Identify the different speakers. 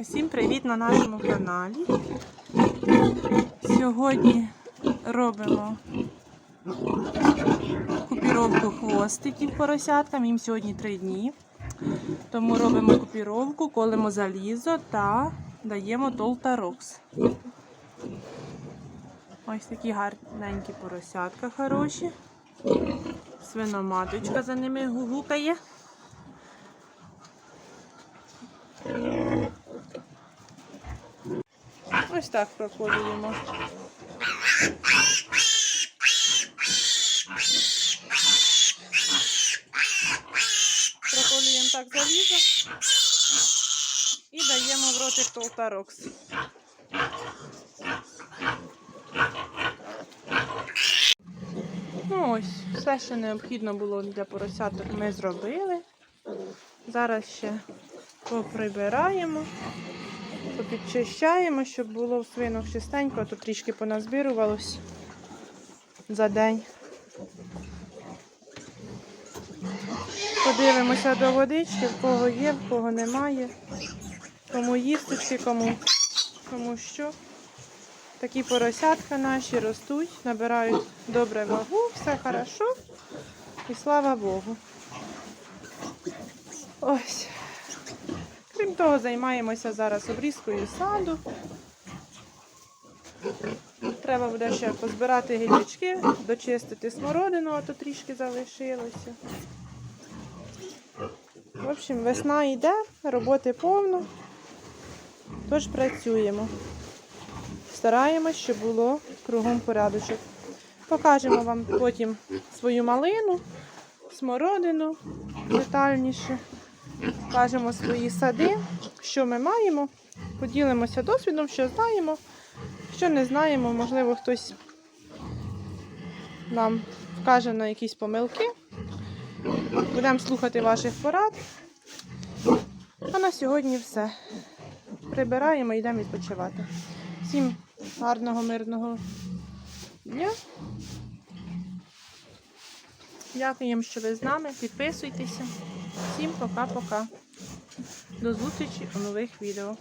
Speaker 1: Усім привіт на нашому каналі. Сьогодні робимо купіровку хвостиків поросяткам. Їм сьогодні три дні. Тому робимо купіровку, колемо залізо та даємо толтарокс. Ось такі гарненькі поросятка хороші. Свиноматочка за ними гугукає. Ось так проколюємо. Проколюємо так залізо і даємо в ротик толтарокс. Ну ось, все, що необхідно було для поросяток, ми зробили. Зараз ще поприбираємо, попідчищаємо, щоб було в свинок чистенько, а то трішки поназбирувалось за день. Подивимося до водички, в кого є, в кого немає. Кому їсточки, кому, кому що. Такі поросятка наші ростуть, набирають добре вагу, все хорошо. І слава Богу. Ось. Того, займаємося зараз обрізкою саду. Треба буде ще позбирати гілячки, дочистити смородину, а то трішки залишилося. В общем, весна йде, роботи повно, тож працюємо. Стараємось, щоб було кругом порядочок. Покажемо вам потім свою малину, смородину детальніше. Покажемо свої сади, що ми маємо. Поділимося досвідом, що знаємо, що не знаємо, можливо, хтось нам вкаже на якісь помилки. Будемо слухати ваших порад. А на сьогодні все. Прибираємо і йдемо відпочивати. Всім гарного, мирного дня. Дякуємо, що ви з нами. Підписуйтеся. Всім пока-пока. До зустрічі у нових відео.